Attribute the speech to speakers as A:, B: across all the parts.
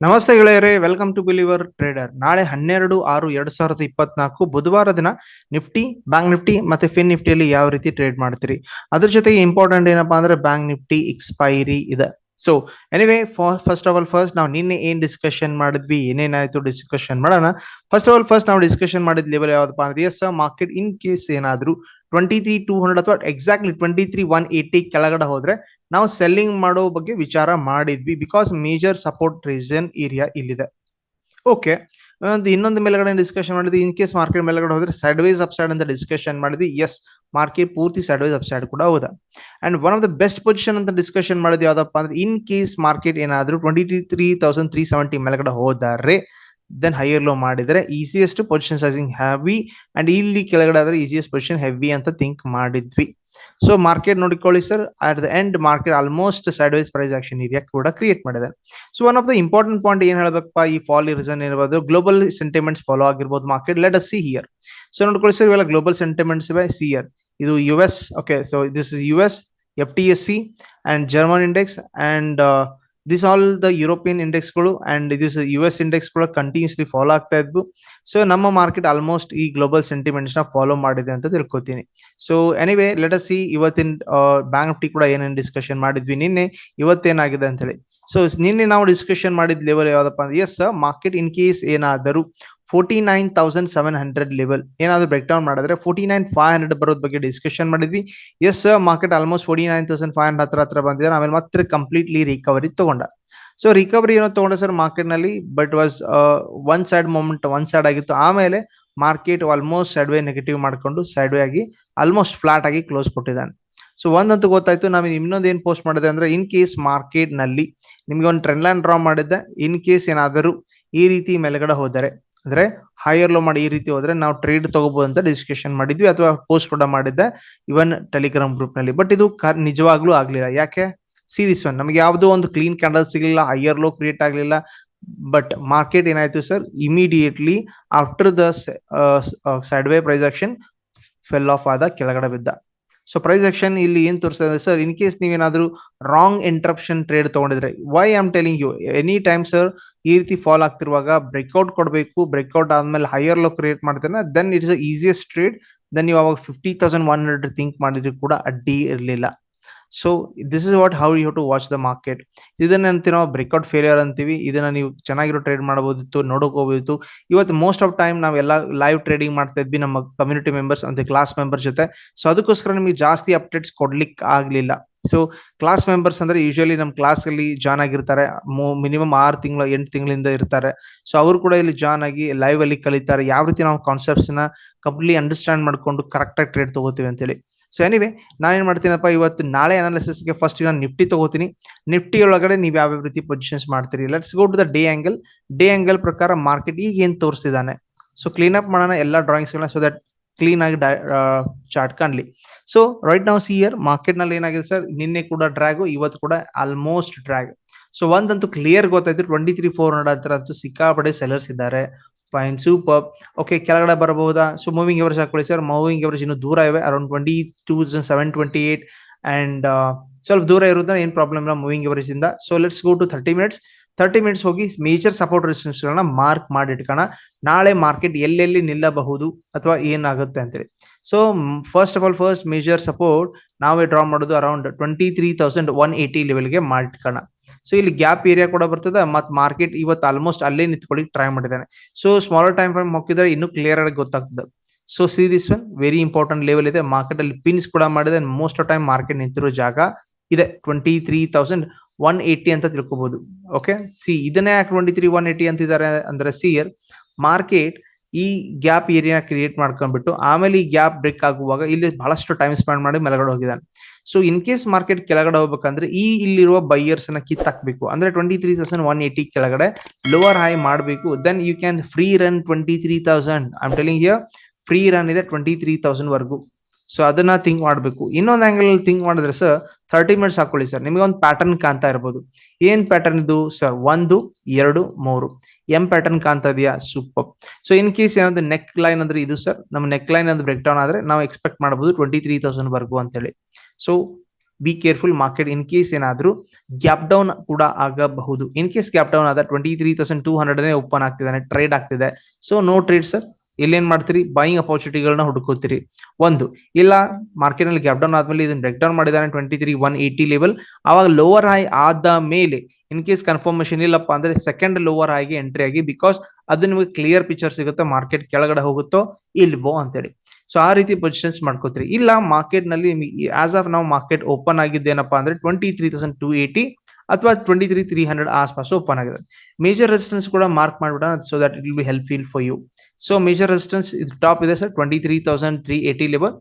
A: ನಮಸ್ತೆ ಗೆಳೆಯರೇ welcome to believer trader ನಾಳೆ ಹನ್ನೆರಡು ಆರು ಎರಡ್ ಸಾವಿರದ ಇಪ್ಪತ್ನಾಲ್ಕು ಬುಧವಾರ ದಿನ ನಿಫ್ಟಿ ಬ್ಯಾಂಕ್ ನಿಫ್ಟಿ ಮತ್ತೆ ಫಿನ್ ನಿಫ್ಟಿಯಲ್ಲಿ ಯಾವ ರೀತಿ ಟ್ರೇಡ್ ಮಾಡ್ತೀರಿ? ಅದ್ರ ಜೊತೆಗೆ ಇಂಪಾರ್ಟೆಂಟ್ ಏನಪ್ಪಾ ಅಂದ್ರೆ ಬ್ಯಾಂಕ್ ನಿಫ್ಟಿ ಎಕ್ಸ್ಪೈರಿ ಇದೆ. So anyway first of all first ನಾವು ನಿನ್ನೆ ಏನ್ ಡಿಸ್ಕಷನ್ ಮಾಡಿದ್ವಿ, ಏನೇನಾಯ್ತು ಡಿಸ್ಕಷನ್ ಮಾಡೋಣ. ಫಸ್ಟ್ ಆಫ್ ಆಲ್ ಫಸ್ಟ್ ನಾವು ಡಿಸ್ಕಷನ್ ಮಾಡಿದ ಲೆವೆಲ್ ಯಾವ್ದಪ್ಪ ಅಂದ್ರೆ ಎಸ್ ಮಾರ್ಕೆಟ್ ಇನ್ ಕೇಸ್ ಏನಾದ್ರು ಟ್ವೆಂಟಿ ತ್ರೀ ಟೂ ಹಂಡ್ರೆಡ್ ಅಥವಾ exactly twenty three one eighty ಕೆಳಗಡೆ ಹೋದ್ರೆ ನಾವು ಸೆಲ್ಲಿಂಗ್ ಮಾಡೋ ಬಗ್ಗೆ ವಿಚಾರ ಮಾಡಿದ್ವಿ because major support reason area ಇಲ್ಲಿದೆ. ಓಕೆ ಇನ್ನೊಂದು ಮೇಲ್ಗಡೆ ಡಿಸ್ಕಷನ್ ಮಾಡಿದ್ವಿ. ಇನ್ ಕೇಸ್ ಮಾರ್ಕೆಟ್ ಮೇಲ್ಗಡೆ ಹೋದ್ರೆ ಸೈಡ್ ವೈಸ್ ಅಪ್ಸೈಡ್ ಅಂತ ಡಿಸ್ಕಷನ್ ಮಾಡಿದ್ವಿ. ಎಸ್ ಮಾರ್ಕೆಟ್ ಪೂರ್ತಿ ಸೈಡ್ ವೈಸ್ ಅಪ್ಸೈಡ್ ಕೂಡ ಹೌದಾ. And one of the best position ಅಂತ ಡಿಸ್ಕಷನ್ ಮಾಡಿದ್ವಿ ಯಾವ್ದಪ್ಪ ಅಂದ್ರೆ ಇನ್ ಕೇಸ್ ಮಾರ್ಕೆಟ್ ಏನಾದ್ರೂ twenty three thousand three seventy ಮೇಲ್ಗಡೆ ಹೋದರೆ ದೆನ್ ಹೈಯರ್ ಲೋ ಮಾಡಿದ್ರೆ easiest position sizing heavy and ಇಲ್ಲಿ ಕೆಳಗಡೆ ಆದ್ರೆ ಈಸಿಯೆಸ್ಟ್ ಪೊಸಿಷನ್ ಹೆವಿ ಅಂತ ಥಿಂಕ್ ಮಾಡಿದ್ವಿ. ಸೊ ಮಾರ್ಕೆಟ್ ನೋಡಿಕೊಳ್ಳಿ sir at the end market almost sideways price action area ಕೂಡ ಕ್ರಿಯೇಟ್ ಮಾಡಿದೆ. So one of the important point ಏನ್ ಹೇಳಬೇಕಪ್ಪ, ಈ ಫಾಲ್ ರೀಸನ್ ಇರ್ಬೋದು ಗ್ಲೋಬಲ್ ಸೆಂಟಿಮೆಂಟ್ಸ್ ಫಾಲೋ ಆಗಿರ್ಬೋದು market let us see here so ನೋಡ್ಕೊಳ್ಳಿ ಸರ್ ಇವೆಲ್ಲ ಗ್ಲೋಬಲ್ ಸೆಂಟಿಮೆಂಟ್ಸ್ ಇವೆ ಸಿ ಇಯರ್ ಇದು U S okay so this is U S F T S C and German index and this all the European ಇಂಡೆಕ್ಸ್ಗಳು and this U S index ಕೂಡ continuously follow ಆಗ್ತಾ ಇದ್ವು. So ನಮ್ಮ market almost ಈ global ಸೆಂಟಿಮೆಂಟ್ಸ್ನ follow ಮಾಡಿದೆ ಅಂತ ತಿಳ್ಕೊತೀನಿ. So anyway let us see ಇವತ್ತಿನ bank Nifty ಕೂಡ ಏನೇನು ಡಿಸ್ಕಷನ್ ಮಾಡಿದ್ವಿ ನಿನ್ನೆ. ಇವತ್ತೇನಾಗಿದೆ ಅಂತ ಹೇಳಿ. ಸೊ ನಿನ್ನೆ ನಾವು ಡಿಸ್ಕಷನ್ ಮಾಡಿದ ಲೆವೆಲ್ ಯಾವ್ದಪ್ಪ ಅಂದ್ರೆ ಎಸ್ ಮಾರ್ಕೆಟ್ ಇನ್ ಕೇಸ್ ಏನಾದರೂ forty nine thousand seven hundred level ಏನಾದ್ರು ಬ್ರೇಕ್ ಡೌನ್ ಮಾಡಿದ್ರೆ ಫೋರ್ಟಿ ನೈನ್ ಫೈವ್ ಹಂಡ್ರೆಡ್ ಬರೋದ್ ಬಗ್ಗೆ ಡಿಸ್ಕಷನ್ ಮಾಡಿದ್ವಿ. As market almost forty nine thousand five hundred ಹತ್ರ ಹತ್ರ ಬಂದಿದೆ. ಆಮೇಲೆ ಮತ್ತೆ ಕಂಪ್ಲೀಟ್ಲಿ ರಿಕವರಿ ತಗೊಂಡ. ಸೊ ರಿಕವರಿ ಏನೋ ತಗೊಂಡ ಸರ್ ಮಾರ್ಕೆಟ್ನಲ್ಲಿ but was one side movement one side ಆಗಿತ್ತು. ಆಮೇಲೆ market almost side way negative ಮಾಡ್ಕೊಂಡು ಸೈಡ್ ವೇ ಆಗಿ ಆಲ್ಮೋಸ್ಟ್ ಫ್ಲಾಟ್ ಆಗಿ ಕ್ಲೋಸ್ ಕೊಟ್ಟಿದ್ದಾನೆ. ಸೊ ಒಂದಂತೂ ಗೊತ್ತಾಯ್ತು. ನಾವು ಇನ್ನೊಂದು ಏನು ಪೋಸ್ಟ್ ಮಾಡಿದೆ ಅಂದ್ರೆ ಇನ್ ಕೇಸ್ ಮಾರ್ಕೆಟ್ನಲ್ಲಿ ನಿಮ್ಗೆ ಒಂದು ಟ್ರೆಂಡ್ ಲೈನ್ ಡ್ರಾ ಮಾಡಿದ್ದೆ ಇನ್ ಕೇಸ್ ಏನಾದರೂ ಈ ರೀತಿ ಮೇಲ್ಗಡೆ ಹೋದರೆ ಅಂದ್ರೆ ಹೈಯರ್ ಲೋ ಮಾಡಿ ಈ ರೀತಿ ಹೋದ್ರೆ ನಾವು ಟ್ರೇಡ್ ತಗೋಬಹುದು ಅಂತ ಡಿಸ್ಕಷನ್ ಮಾಡಿದ್ವಿ ಅಥವಾ ಪೋಸ್ಟ್ ಕೂಡ ಮಾಡಿದ್ದೆ ಇವನ್ ಟೆಲಿಗ್ರಾಮ್ ಗ್ರೂಪ್ನಲ್ಲಿ. ಬಟ್ ಇದು ನಿಜವಾಗ್ಲೂ ಆಗ್ಲಿಲ್ಲ. ಯಾಕೆ? ಸಿ ದಿಸ್ ಒನ್ ನಮಗೆ ಯಾವುದೋ ಒಂದು ಕ್ಲೀನ್ ಕ್ಯಾಂಡಲ್ ಸಿಗಲಿಲ್ಲ ಹೈಯರ್ ಲೋ ಕ್ರಿಯೇಟ್ ಆಗ್ಲಿಲ್ಲ. ಬಟ್ ಮಾರ್ಕೆಟ್ ಏನಾಯ್ತು sir immediately after the sideway price action fell off ಆದ ಕೆಳಗಡೆ ಬಿದ್ದ. ಸೊ ಪ್ರೈಸ್ ಆಕ್ಷನ್ ಇಲ್ಲಿ ಏನ್ ತೋರಿಸ್ತದೆ ಸರ್ ಇನ್ ಕೇಸ್ ನೀವೇನಾದ್ರೂ wrong interruption trade ತಗೊಂಡಿದ್ರೆ why am telling you any time sir ಈ ರೀತಿ ಫಾಲ್ ಆಗ್ತಿರುವಾಗ ಬ್ರೇಕ್ಔಟ್ ಕೊಡಬೇಕು ಬ್ರೇಕ್ಔಟ್ ಆದ್ಮೇಲೆ ಹೈಯರ್ ಲೋ ಕ್ರಿಯೇಟ್ ಮಾಡ್ತೇನೆ then it's easiest trade then ನೀವು ಅವಾಗ fifty thousand one hundred think ಮಾಡಿದ್ರು ಕೂಡ ಅಡ್ಡಿ ಇರಲಿಲ್ಲ. So this is what how you to watch the market ಇದನ್ನ ಅಂತೀವಿ ನಾವು ಬ್ರೇಕ್ಔಟ್ ಫೇಲಿಯರ್ ಅಂತೀವಿ. ಇದನ್ನ ನೀವು ಚೆನ್ನಾಗಿರೋ ಟ್ರೇಡ್ ಮಾಡಬಹುದಿತ್ತು ನೋಡೋಕೋಬೋದಿತ್ತು ಇವತ್ತು ಮೋಸ್ಟ್ ಆಫ್ ಟೈಮ್ ನಾವೆಲ್ಲ ಲೈವ್ ಟ್ರೇಡಿಂಗ್ ಮಾಡ್ತಾ ಇದ್ವಿ, ನಮ್ಮ ಕಮ್ಯುನಿಟಿ ಮೆಂಬರ್ಸ್ ಅಂತ ಕ್ಲಾಸ್ ಮೆಂಬರ್ಸ್ ಜೊತೆ. ಸೊ ಅದಕ್ಕೋಸ್ಕರ ನಿಮಗೆ ಜಾಸ್ತಿ ಅಪ್ಡೇಟ್ಸ್ ಕೊಡ್ಲಿಕ್ಕೆ ಆಗ್ಲಿಲ್ಲ. ಸೊ ಕ್ಲಾಸ್ ಮೆಂಬರ್ಸ್ ಅಂದ್ರೆ ಯೂಶಲಿ ನಮ್ಮ ಕ್ಲಾಸ್ ಅಲ್ಲಿ ಜಾಯ್ನ್ ಆಗಿರ್ತಾರೆ. ಮಿನಿಮಮ್ ಆರು ತಿಂಗಳು, ಎಂಟು ತಿಂಗಳಿಂದ ಇರ್ತಾರೆ. ಸೊ ಅವರು ಕೂಡ ಇಲ್ಲಿ ಜಾಯ್ನ್ ಆಗಿ ಲೈವ್ ಅಲ್ಲಿ ಕಲಿತಾರೆ. ಯಾವ ರೀತಿ ನಾವು ಕಾನ್ಸೆಪ್ಟ್ಸ್ನ ಕಂಪ್ಲೀಟ್ಲಿ ಅಂಡರ್ಸ್ಟ್ಯಾಂಡ್ ಮಾಡ್ಕೊಂಡು ಕರೆಕ್ಟ್ ಆಗಿ ಟ್ರೇಡ್ ತಗೋತೀವಿ ಅಂತೇಳಿ. ಸೊ ಎನಿವೆ ನಾನೇನ್ ಮಾಡ್ತೀನಪ್ಪ, ಇವತ್ತು ನಾಳೆ ಅನಾಲಿಸಿಸ್ಗೆ ಫಸ್ಟ್ ನಾನು ನಿಫ್ಟಿ ತಗೋತೀನಿ. ನಿಫ್ಟಿ ಒಳಗಡೆ ನೀವು ಯಾವ ರೀತಿ ಪೊಸಿಷನ್ಸ್ ಮಾಡ್ತೀರಿ? Let's go to the day angle day angle ಪ್ರಕಾರ ಮಾರ್ಕೆಟ್ ಈಗ ಏನ್ ತೋರಿಸಿದಾನೆ? ಸೊ ಕ್ಲೀನ್ ಅಪ್ ಮಾಡೋಣ ಎಲ್ಲ ಡ್ರಾಯಿಂಗ್ಸ್ ಸೊ ದಟ್ ಕ್ಲೀನ್ ಆಗಿ ಚಾರ್ಟ್ ಕಾಣ್ಲಿ ಸೊ ರೈಟ್ ನಾವು ಸಿ ಇಯರ್ ಮಾರ್ಕೆಟ್ನಲ್ಲಿ ಏನಾಗಿದೆ ಸರ್ ನಿನ್ನೆ ಕೂಡ ಡ್ರ್ಯಾಗು ಇವತ್ತು ಕೂಡ ಆಲ್ಮೋಸ್ಟ್ ಡ್ರ್ಯಾಗ್ ಸೊ ಒಂದಂತೂ ಕ್ಲಿಯರ್ ಗೊತ್ತಾಯ್ತು. ಟ್ವೆಂಟಿ ತ್ರೀ ಫೋರ್ ಹಂಡ್ರೆಡ್ ಹತ್ರ ಅಂತೂ ಸಿಕ್ಕಾಪಡೆ ಸೆಲರ್ಸ್ ಇದ್ದಾರೆ. ಫೈನ್ ಸೂಪರ್ ಓಕೆ ಕೆಳಗಡೆ ಬರಬಹುದಾ? ಸೊ ಮೂವಿಂಗ್ ಎವರೇಜ್ ಹಾಕೊಳ್ಳಿ ಸರ್ ಮೂವಿಂಗ್ ಎವರೇಜ್ ಇನ್ನು ದೂರ ಇವೆ. Around twenty two seven twenty eight and ಸ್ವಲ್ಪ ದೂರ ಇರುತ್ತೆ ಏನ್ ಪ್ರಾಬ್ಲಮ್ ಇಲ್ಲ ಮೂವಿಂಗ್ ಎವರೇಜ್ ಇಂದ. So let's go to thirty minutes thirty minutes ಹೋಗಿ ಮೇಜರ್ ಸಪೋರ್ಟ್ ರೆಸಿಸ್ಟೆನ್ಸ್ ಗಳನ್ನ ಮಾರ್ಕ್ ಮಾಡಿ ಇಟ್ಕೋಣ ನಾಳೆ ಮಾರ್ಕೆಟ್ ಎಲ್ಲೆಲ್ಲಿ ನಿಲ್ಲಬಹುದು ಅಥವಾ ಏನಾಗುತ್ತೆ ಅಂತೇಳಿ. So first of all first major support ನಾವೇ ಡ್ರಾ ಮಾಡೋದು around twenty three thousand one eighty ಲೆವೆಲ್ಗೆ ಮಾಡಿಟ್ಕೋಣ ಸೊ ಇಲ್ಲಿ ಗ್ಯಾಪ್ ಏರಿಯಾ ಕೂಡ ಬರ್ತದೆ, ಮತ್ತೆ ಮಾರ್ಕೆಟ್ ಇವತ್ತು ಆಲ್ಮೋಸ್ಟ್ ಅಲ್ಲೇ ನಿಂತ್ಕೊಳ್ಳಿ ಟ್ರೈ ಮಾಡಿದ್ದಾನೆ. ಸೊ ಸ್ಮಾಲರ್ ಟೈಮ್ ಫ್ರೇಮ್ ಹೋಗಿದ್ರೆ ಇನ್ನೂ ಕ್ಲಿಯರ್ ಆಗಿ ಗೊತ್ತಾಗ್ತದೆ. So see this one very important level ಇದೆ. ಮಾರ್ಕೆಟ್ ಅಲ್ಲಿ ಪಿನ್ಸ್ ಕೂಡ ಮಾಡಿದೆ ಮೋಸ್ಟ್ ಆಫ್ ಟೈಮ್ ಮಾರ್ಕೆಟ್ ನಿಂತಿರೋ ಜಾಗ ಇದೆ twenty three thousand one eighty ಅಂತ ತಿಳ್ಕೊಬಹುದು ಓಕೆ ಸಿ ಇದನ್ನೇ ಯಾಕೆ ಟ್ವೆಂಟಿ ತ್ರೀ ಒನ್ ಏಯ್ಟಿ ಅಂತಿದ್ದಾರೆ ಅಂದ್ರೆ ಸಿ ಇಯರ್ ಮಾರ್ಕೆಟ್ ಈ ಗ್ಯಾಪ್ ಏರಿಯಾ ಕ್ರಿಯೇಟ್ ಮಾಡ್ಕೊಂಡ್ಬಿಟ್ಟು ಆಮೇಲೆ ಈ ಗ್ಯಾಪ್ ಬ್ರೇಕ್ ಆಗುವಾಗ ಇಲ್ಲಿ ಬಹಳಷ್ಟು ಟೈಮ್ ಸ್ಪೆಂಡ್ ಮಾಡಿ ಮೆಲಗಡೆ ಹೋಗಿದ್ದಾನೆ. ಸೊ ಇನ್ ಕೇಸ್ ಮಾರ್ಕೆಟ್ ಕೆಳಗಡೆ ಹೋಗ್ಬೇಕಂದ್ರೆ ಈ ಇಲ್ಲಿರುವ ಬೈಯರ್ಸ್ ಅನ್ನ ಕಿತ್ತಾಕ್ಬೇಕು. ಅಂದ್ರೆ twenty three thousand one eighty ಕೆಳಗಡೆ ಲೋವರ್ ಹೈ ಮಾಡಬೇಕು. Then you can free run twenty three thousand I'm telling here free run ಇದೆ ಟ್ವೆಂಟಿ ತ್ರೀ ತೌಸಂಡ್ ವರ್ಗು. ಸೊ ಅದನ್ನ ಥಿಂಕ್ ಮಾಡಬೇಕು. ಇನ್ನೊಂದು ಆಂಗಲ್ ಅಲ್ಲಿ ಥಿಂಕ್ ಮಾಡಿದ್ರೆ ಸರ್ ಥರ್ಟಿ ಮಿನಿಟ್ಸ್ ಹಾಕೊಳ್ಳಿ ಸರ್ ನಿಮಗೆ ಒಂದು ಪ್ಯಾಟರ್ನ್ ಕಾಣ್ತಾ ಇರ್ಬೋದು. ಏನ್ ಪ್ಯಾಟರ್ನ್ ಇದು? ಸರ್ ಒಂದು, ಎರಡು, ಮೂರು. ಎಂ ಪ್ಯಾಟರ್ನ್ ಕಾಣ್ತಾ ಇದೆಯಾ? ಸೂಪರ್ ಸೊ ಇನ್ ಕೇಸ್ ಏನಾದ್ರು ನೆಕ್ ಲೈನ್ ಅಂದ್ರೆ ಇದು ಸರ್ ನಮ್ಮ ನೆಕ್ ಲೈನ್ ಅಂದ್ರೆ ಬ್ರೇಕ್ ಡೌನ್ ಆದ್ರೆ ನಾವು ಎಕ್ಸ್ಪೆಕ್ಟ್ ಮಾಡಬಹುದು ಟ್ವೆಂಟಿ ತ್ರೀ ತೌಸಂಡ್ ವರ್ಗು ಅಂತೇಳಿ. So be careful market in case ಏನಾದ್ರೂ ಗ್ಯಾಪ್ ಡೌನ್ ಕೂಡ ಆಗಬಹುದು. ಇನ್ ಕೇಸ್ ಗ್ಯಾಪ್ ಡೌನ್ ಆದ twenty three thousand two hundred open ಆಗ್ತಿದ್ದಾನೆ trade ಆಗ್ತಿದೆ. ಸೊ ನೋ ಟ್ರೇಡ್ ಸರ್ ಇಲ್ಲೇನ್ ಮಾಡ್ತೀರಿ? ಬೈಯಿಂಗ್ ಅಪಾರ್ಚುನಿಟಿಗಳನ್ನ ಹುಡುಕೋತೀರಿ. ಒಂದು, ಇಲ್ಲ ಮಾರ್ಕೆಟ್ನಲ್ಲಿ ಗ್ಯಾಪ್ ಡೌನ್ ಆದ್ಮೇಲೆ ಇದನ್ನ ಬ್ರೇಕ್ ಡೌನ್ ಮಾಡಿದಾನೆ twenty three one eighty level ಅವಾಗ ಲೋವರ್ ಹೈ ಆದ ಮೇಲೆ ಇನ್ ಕೇಸ್ ಕನ್ಫರ್ಮೇಶನ್ ಇಲ್ಲಪ್ಪ ಅಂದ್ರೆ ಸೆಕೆಂಡ್ ಲೋವರ್ ಆಗಿ ಎಂಟ್ರಿ ಆಗಿ ಬಿಕಾಸ್ ಅದು ನಿಮಗೆ ಕ್ಲಿಯರ್ ಪಿಕ್ಚರ್ ಸಿಗುತ್ತೆ ಮಾರ್ಕೆಟ್ ಕೆಳಗಡೆ ಹೋಗುತ್ತೋ ಇಲ್ವೋ ಅಂತೇಳಿ. ಸೊ ಆ ರೀತಿ ಪೊಸಿಷನ್ಸ್ ಮಾಡ್ಕೋತೀರಿ. ಇಲ್ಲ ಮಾರ್ಕೆಟ್ನಲ್ಲಿ ಆಸ್ ಆಫ್ ನಾವು ಮಾರ್ಕೆಟ್ ಓಪನ್ ಆಗಿದ್ದೇನಪ್ಪ ಅಂದ್ರೆ twenty three thousand two eighty ಅಥವಾ ಟ್ವೆಂಟಿ ತ್ರೀ ತ್ರೀ ಹಂಡ್ರೆಡ್ ಆಸ್ಪಾಸ್ ಓಪನ್ ಆಗಿದೆ. ಮೇಜರ್ ರೆಸಿಸ್ಟೆನ್ಸ್ ಕೂಡ mark ಮಾಡ್ಬಿಡೋಣ so that it will be helpful for you so major resistance ಇದು ಟಾಪ್ ಇದೆ sir twenty three thousand three eighty level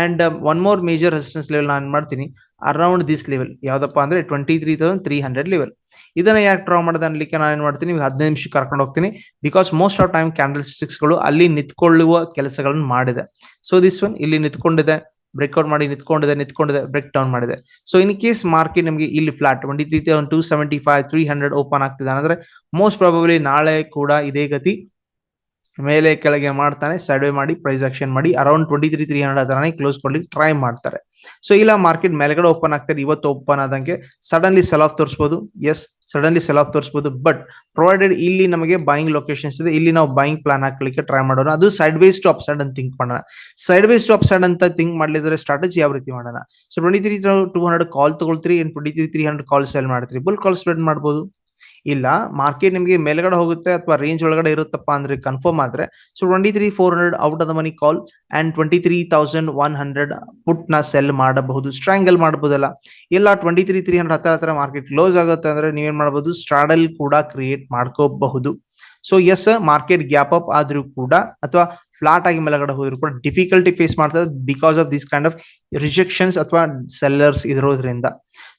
A: and one more major resistance level ನಾನು ಮಾಡ್ತೀನಿ around this level ಯಾವ್ದಪ್ಪ ಅಂದ್ರೆ twenty three thousand three hundred level ಇದನ್ನ ಯಾಕೆ draw ಮಾಡೋದು ಅನ್ಲಿಕ್ಕೆ ನಾನು ಏನ್ ಮಾಡ್ತೀನಿ ಹದಿನೈದು ನಿಮಿಷ ಕರ್ಕೊಂಡು ಹೋಗ್ತೀನಿ. Because most of time candle ಸ್ಟಿಕ್ಸ್ಗಳು ಅಲ್ಲಿ ನಿಂತ್ಕೊಳ್ಳುವ ಕೆಲಸಗಳನ್ನು ಮಾಡಿದೆ. ಸೊ ದಿಸ್ ಒನ್ ಇಲ್ಲಿ ನಿಂತ್ಕೊಂಡಿದೆ. ಬ್ರೇಕ್ಔಟ್ ಮಾಡಿ ನಿಂತ್ಕೊಂಡಿದೆ ನಿಂತ್ಕೊಂಡಿದೆ ಬ್ರೇಕ್ ಡೌನ್ ಮಾಡಿದೆ. ಸೊ ಇನ್ ಕೇಸ್ ಮಾರ್ಕೆಟ್ ನಿಮಗೆ ಇಲ್ಲಿ ಫ್ಲಾಟ್ ಒಂದು two seventy five three hundred open ಆಗ್ತಿದೆ. ಅಂದ್ರೆ ಮೋಸ್ಟ್ ಪ್ರಾಬಬ್ಲಿ ನಾಳೆ ಕೂಡ ಇದೇ ಗತಿ. ಮೇಲೆ ಕೆಳಗೆ ಮಾಡ್ತಾನೆ ಸರ್ವೆ ಮಾಡಿ ಪ್ರೈಸ್ ಆಕ್ಷನ್ ಮಾಡಿ around twenty three three hundred ಅದನ್ನ ಕ್ಲೋಸ್ ಕೊಡ್ಲಿಕ್ಕೆ ಟ್ರೈ ಮಾಡ್ತಾರೆ. ಸೊ ಇಲ್ಲ ಮಾರ್ಕೆಟ್ ಮೇಲ್ಗಡೆ ಓಪನ್ ಆಗ್ತಾರೆ, ಇವತ್ತು ಓಪನ್ ಆದಂಗೆ ಸಡನ್ಲಿ ಸೆಲ್ ಆಫ್ ತೋರಿಸಬಹುದು ಎಸ್ ಸಡನ್ಲಿ ಸೆಲ್ ಆಫ್ ತೋರಿಸಬಹುದು ಬಟ್ ಪ್ರೊವೈಡೆಡ್ ಇಲ್ಲಿ ನಮಗೆ ಬೈಯಿಂಗ್ ಲೊಕೇಶನ್ಸ್ ಇದೆ, ಇಲ್ಲಿ ನಾವು ಬೈಯಿಂಗ್ ಪ್ಲಾನ್ ಹಾಕ್ಲಿಕ್ಕೆ ಟ್ರೈ ಮಾಡೋಣ. ಅದು sideways to upside ಅಂತ ಥಿಂಕ್ ಮಾಡೋಣ. Sideways to upside ಅಂತ ಥಿಂಕ್ ಮಾಡ್ಲಿದ್ರೆ ಸ್ಟ್ರಾಟಜಿ ಯಾವ ರೀತಿ ಮಾಡೋಣ? So twenty three two hundred call ತಗೊಳ್ತೀರಿ twenty three three hundred call sell ಮಾಡ್ತೀರಿ. ಬುಲ್ ಕಾಲ್ ಸ್ಪ್ರೆಡ್ ಮಾಡ್ಬೋದು. ಇಲ್ಲ ಮಾರ್ಕೆಟ್ ನಿಮಗೆ ಮೇಲ್ಗಡೆ ಹೋಗುತ್ತೆ ಅಥವಾ ರೇಂಜ್ ಒಳಗಡೆ ಇರುತ್ತಪ್ಪ ಅಂದ್ರೆ ಕನ್ಫರ್ಮ್ ಆದ್ರೆ so twenty three four hundred out of the money call and twenty three thousand one hundred ಪುಟ್ನ sell ಮಾಡಬಹುದು ಸ್ಟ್ರಾಂಗಲ್ ಮಾಡಬಹುದಲ್ಲ. ಇಲ್ಲ ಟ್ವೆಂಟಿ ತ್ರೀ ತ್ರೀ ಹಂಡ್ರೆಡ್ ಹತ್ತಿರ ಹತ್ತಿರ ಮಾರ್ಕೆಟ್ ಕ್ಲೋಸ್ ಆಗುತ್ತೆ ಅಂದ್ರೆ ನೀವೇನ್ ಮಾಡಬಹುದು ಸ್ಟ್ರಾಡಲ್ ಕೂಡ ಕ್ರಿಯೇಟ್ ಮಾಡ್ಕೋಬಹುದು. So yes market gap up ಆದ್ರೂ ಕೂಡ ಅಥವಾ ಫ್ಲಾಟ್ ಆಗಿ ಮೇಲ್ಗಡೆ ಹೋದ್ರು ಕೂಡ ಡಿಫಿಕಲ್ಟಿ ಫೇಸ್ ಮಾಡ್ತದೆ because of this kind of rejections ಅಥವಾ ಸೆಲ್ಲರ್ಸ್ ಇರೋದ್ರಿಂದ.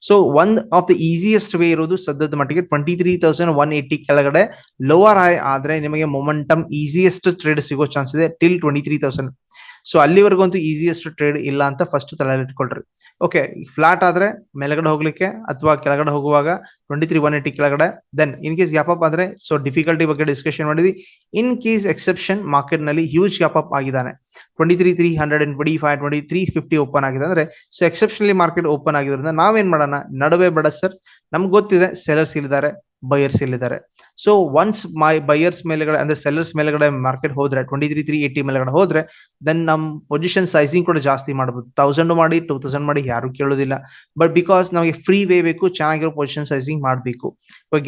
A: So one of the easiest way ಇರೋದು ಸದ್ಯದ ಮಟ್ಟಿಗೆ twenty three thousand one eighty ಕೆಳಗಡೆ ಲೋವರ್ ಆದ್ರೆ ನಿಮಗೆ ಮೊಮೆಂಟಮ್ ಈಸಿಯೆಸ್ಟ್ ಟ್ರೇಡ್ ಸಿಗೋ ಚಾನ್ಸ್ ಇದೆ till twenty three thousand so ಅಲ್ಲಿವರೆಗಂತೂ easiest trade ಇಲ್ಲ ಅಂತ ಫಸ್ಟ್ ಇಟ್ಕೊಳ್ರಿ. ಓಕೆ ಫ್ಲಾಟ್ ಆದ್ರೆ ಮೇಲ್ಗಡೆ ಹೋಗ್ಲಿಕ್ಕೆ ಅಥವಾ ಕೆಳಗಡೆ ಹೋಗುವಾಗ ಟ್ವೆಂಟಿ ತ್ರೀ ಒನ್ ಏಟಿ ಕೆಳಗಡೆ then in case gap up ಆದ್ರೆ ಸೊ ಡಿಫಿಕಲ್ಟಿ ಬಗ್ಗೆ ಡಿಸ್ಕಷನ್ ಮಾಡಿದ್ವಿ. ಇನ್ ಕೇಸ್ ಎಕ್ಸೆಪ್ಷನ್ ಮಾರ್ಕೆಟ್ನಲ್ಲಿ ಹ್ಯೂಜ್ ಗ್ಯಾಪ್ ಅಪ್ ಆಗಿದ್ದಾನೆ. Twenty three three hundred and twenty five twenty three fifty open ಆಗಿದೆ ಅಂದ್ರೆ ಸೊ ಎಕ್ಸೆಪ್ಷನಲಿ ಮಾರ್ಕೆಟ್ ಓಪನ್ ಆಗಿರೋದ್ರಿಂದ ನಾವೇನ್ ಮಾಡೋಣ? ನಡುವೆ ಬೇಡ ಸರ್ ನಮ್ಗೆ ಗೊತ್ತಿದೆ ಸೆಲರ್ಸ್ ಇಲ್ಲಿದ್ದಾರೆ. ಬಯರ್ಸ್ ಇಲ್ಲಿದ್ದಾರೆ. ಸೊ ಒನ್ಸ್ ಮೈ ಬೈಯರ್ಸ್ ಮೇಲೆಗಡೆ, ಅಂದ್ರೆ ಸೆಲ್ಲರ್ಸ್ ಮೇಲೆಗಡೆ ಮಾರ್ಕೆಟ್ ಹೋದ್ರೆ ಟ್ವೆಂಟಿ ತ್ರೀ ತ್ರೀ ಏಯ್ಟಿ ಮೇಲೆಗಡೆ ಹೋದ್ರೆ ದೆನ್ ನಮ್ ಪೊಸಿಷನ್ ಸೈಜಿಂಗ್ ಕೂಡ ಜಾಸ್ತಿ ಮಾಡಬಹುದು ತೌಸಂಡ್ ಮಾಡಿ ಟೂ ತೌಸಂಡ್ ಮಾಡಿ ಯಾರು ಕೇಳೋದಿಲ್ಲ. ಬಟ್ ಬಿಕಾಸ್ ನಮಗೆ ಫ್ರೀ ವೇ ಬೇಕು, ಚೆನ್ನಾಗಿರೋ ಪೊಸಿಷನ್ ಸೈಜಿಂಗ್ ಮಾಡಬೇಕು.